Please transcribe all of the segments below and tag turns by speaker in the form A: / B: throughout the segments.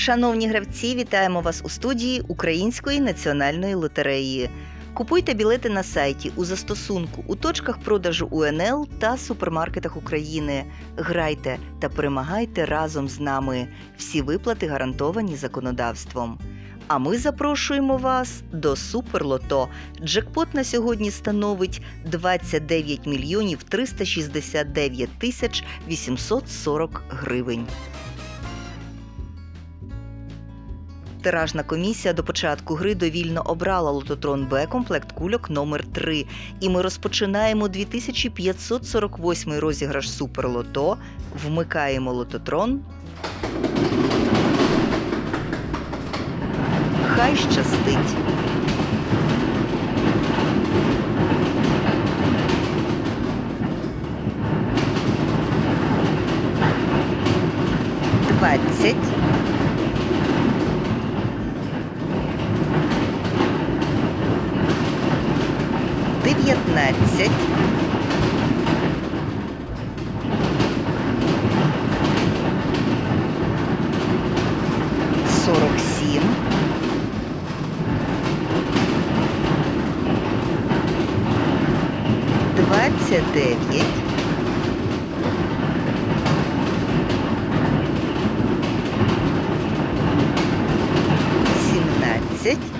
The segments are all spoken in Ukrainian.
A: Шановні гравці, вітаємо вас у студії Української національної лотереї. Купуйте білети на сайті у застосунку у точках продажу УНЛ та супермаркетах України. Грайте та перемагайте разом з нами. Всі виплати гарантовані законодавством. А ми запрошуємо вас до Суперлото. Джекпот на сьогодні становить 29 мільйонів 369 тисяч 840 гривень. Тиражна комісія до початку гри довільно обрала лототрон Б комплект кульок номер 3 І ми розпочинаємо 2548 розіграш Суперлото. Вмикаємо лототрон. Хай щастить. 19. Сорок сім. Двадцять дев'ять. Сімнадцять.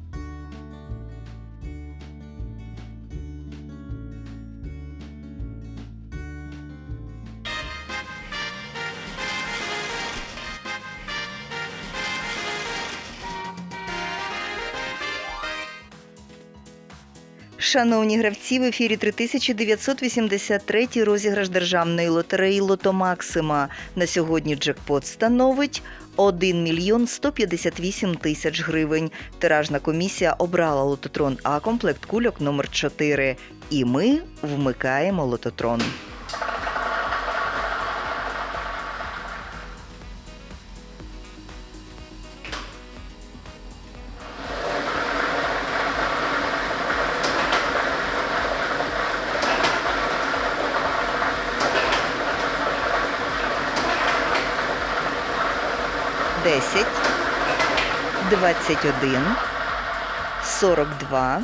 A: Шановні гравці, в ефірі 3983 розіграш державної лотереї Лото Максима. На сьогодні джекпот становить 1 мільйон 158 тисяч гривень. Тиражна комісія обрала лототрон А комплект кульок номер 4 І ми вмикаємо лототрон. Десять, двадцять один, сорок два,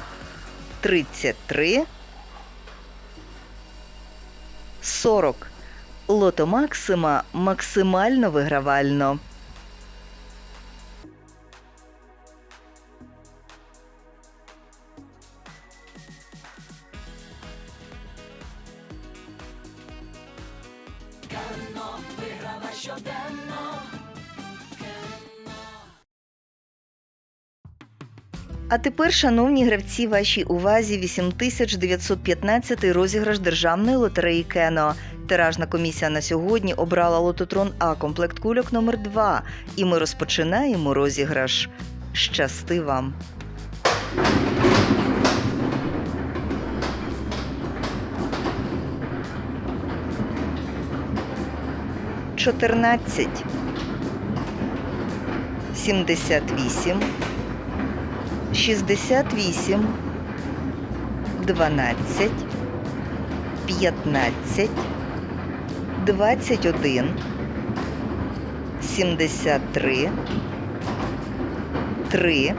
A: тридцять три, сорок. Лото Максима максимально вигравально. А тепер, шановні гравці, вашій увазі 8915 розіграш державної лотереї Кено. Тиражна комісія на сьогодні обрала лототрон А комплект кульок номер 2 І ми розпочинаємо розіграш. Щасти вам! Чотирнадцять. Сімдесят вісім. 68, 12, 15, 21, 73, 3,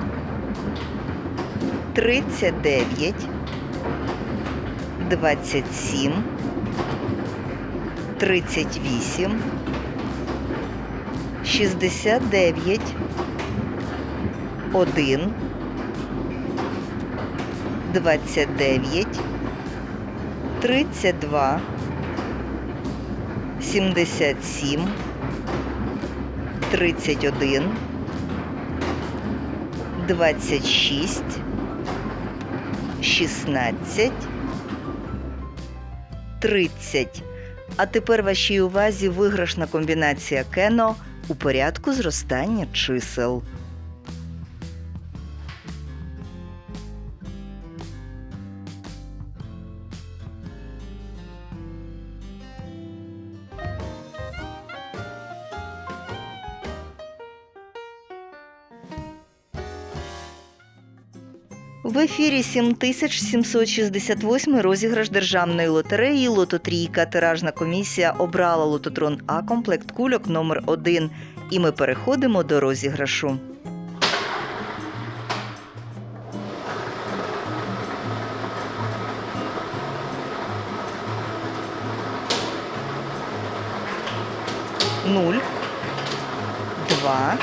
A: 39, 27, 38, 69, 1, 29, 32, 77, 31, 26, 16, 30. А тепер вашій увазі виграшна комбінація кено у порядку зростання чисел. В ефірі 7768 розіграш державної лотереї Лототрійка. Тиражна комісія обрала лототрон А комплект кульок номер 1 І ми переходимо до розіграшу. Нуль, два,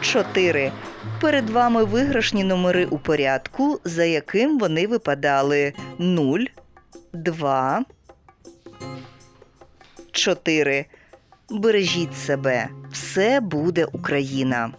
A: чотири. Перед вами виграшні номери у порядку, за яким вони випадали 0, 2, 4. Бережіть себе. Все буде Україна.